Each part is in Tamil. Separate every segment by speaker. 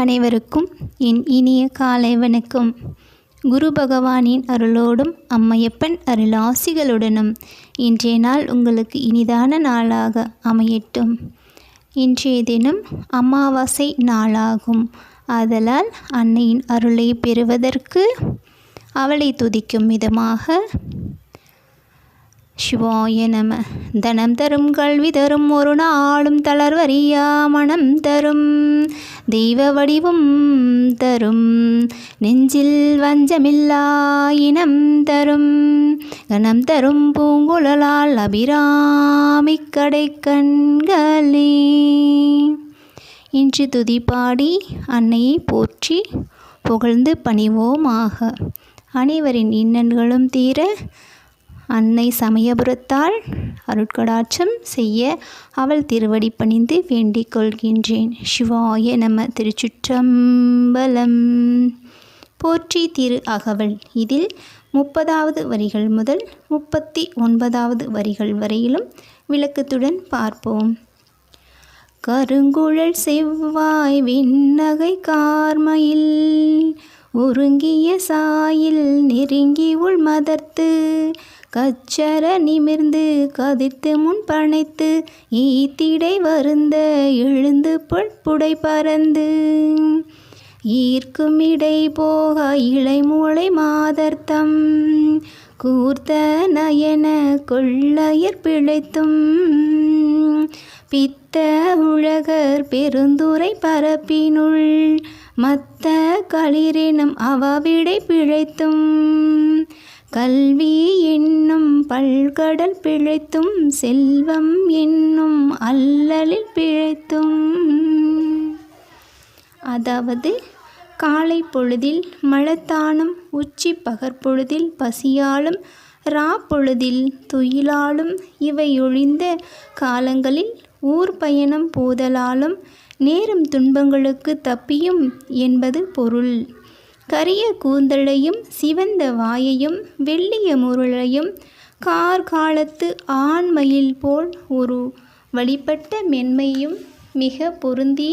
Speaker 1: அனைவருக்கும் என் இனிய காலை வணக்கம். குரு பகவானின் அருளோடும் அம்மையப்பன் அருளாசிகளுடனும் இன்றைய நாள் உங்களுக்கு இனிதான நாளாக அமையட்டும். இன்றைய தினம் அமாவாசை நாளாகும். ஆதலால் அன்னையின் அருளை பெறுவதற்கு அவளை துதிக்கும் விதமாக சிவாய நம. தனம் தரும் கல்வி தரும் ஒரு நாளும் தளர்வறியா மனம் தரும். தெய்வ வடிவும் தரும். நெஞ்சில் வஞ்சமில்லா இனம் தரும். கணம் தரும் பூங்குழலால் அபிராமி கடை கண்களே இன்று துதி பாடி அன்னையை போற்றி புகழ்ந்து பணிவோமாக. அனைவரின் இன்னல்களும் தீர அன்னை சமயபுரத்தால் அருட்கடாட்சம் செய்ய அவள் திருவடி பணிந்து வேண்டிக் கொள்கின்றேன். சிவாய நம திருச்சுற்றம்பலம். போற்றி திரு அகவல். இதில் முப்பதாவது வரிகள் முதல் முப்பத்தி ஒன்பதாவது வரிகள் வரையிலும் விளக்கத்துடன் பார்ப்போம். கருங்குழல் செவ்வாய் விண்ணகை கார்மையில் ஒருங்கிய சாயில் நெருங்கி உள் மதர்த்து கச்சர நிமிர்ந்து கதிர்த்து முன் பனைத்து ஈத்திடை வருந்த எழுந்து புடை பறந்து. ஈர்க்கும் இடை போக இளை மூளை மாதர்த்தம். கூர்த்த நயன கொள்ளையர் பிழைத்தும். பித்த உலகர் பெருந்துரை பரப்பினுள் மத்த களிரெனும் அவவிடை பிழைத்தும். கல்வி என்னும் பல்கடல் பிழைத்தும் செல்வம் என்னும் அல்லலில் பிழைத்தும். அதாவது காலை பொழுதில் மழத்தானும் உச்சி பகற்பொழுதில் பசியாலும் ரா பொழுதில் துயிலாலும் இவை ஒழிந்த காலங்களில் ஊர் பயணம் போதலாலும் நேரும் துன்பங்களுக்கு தப்பியும் என்பது பொருள். கரிய கூந்தலையும் சிவந்த வாயையும் வெள்ளிய முருளையும் கார்காலத்து ஆண்மயில் போல் ஒரு வழிபட்ட மென்மையும் மிக பொருந்தி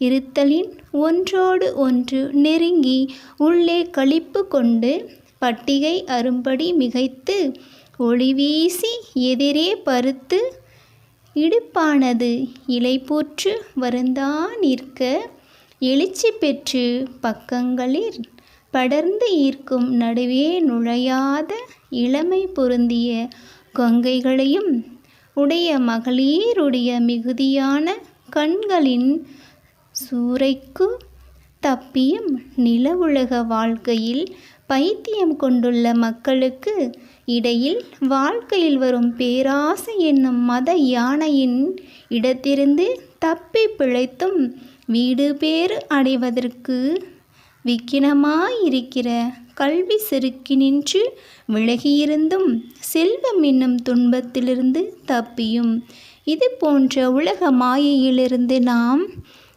Speaker 1: இருத்தலின் ஒன்றோடு ஒன்று நெருங்கி உள்ளே கழிப்பு கொண்டு பட்டிகை அரும்படி மிகைத்து ஒளி வீசி எதிரே பருத்து இடுப்பானது இலைபோற்று வருந்தா நிற்க எழுச்சி பெற்று பக்கங்களில் படர்ந்து ஈர்க்கும் நடுவே நுழையாத இளமை பொருந்திய கொங்கைகளையும் உடைய மகளிருடைய மிகுதியான கண்களின் சூறைக்கு தப்பியும் நில உலக வாழ்க்கையில் பைத்தியம் கொண்டுள்ள மக்களுக்கு இடையில் வாழ்க்கையில் வரும் பேராசை என்னும் மத யானையின் இடத்திலிருந்து தப்பி பிழைத்தும் வீடு பேறு அடைவதற்கு விக்கினமாயிருக்கிற கல்வி செருக்கினின்று விலகியிருந்தும் செல்வம் என்னும் துன்பத்திலிருந்து தப்பியும். இது போன்ற உலக மாயையிலிருந்து நாம்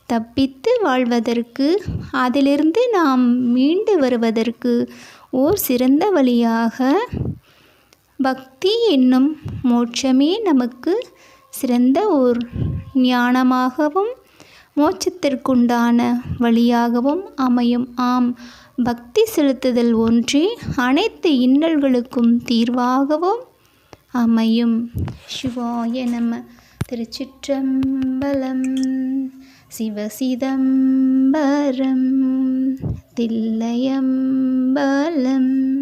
Speaker 1: தப்பித்து வாழ்வதற்கு அதிலிருந்து நாம் மீண்டு வருவதற்கு ஓர் சிறந்த வழியாக பக்தி என்னும் மோட்சமே நமக்கு சிறந்த ஓர் ஞானமாகவும் மோட்சத்திற்குண்டான வழியாகவும் அமையும். ஆம் பக்தி செலுத்துதல் ஒன்றே அனைத்து இன்னல்களுக்கும் தீர்வாகவும் அமையும். சிவாய நம்ம திருச்சிற்றம்பலம். சிவசிதம்பரம். தில்லையம்பலம்.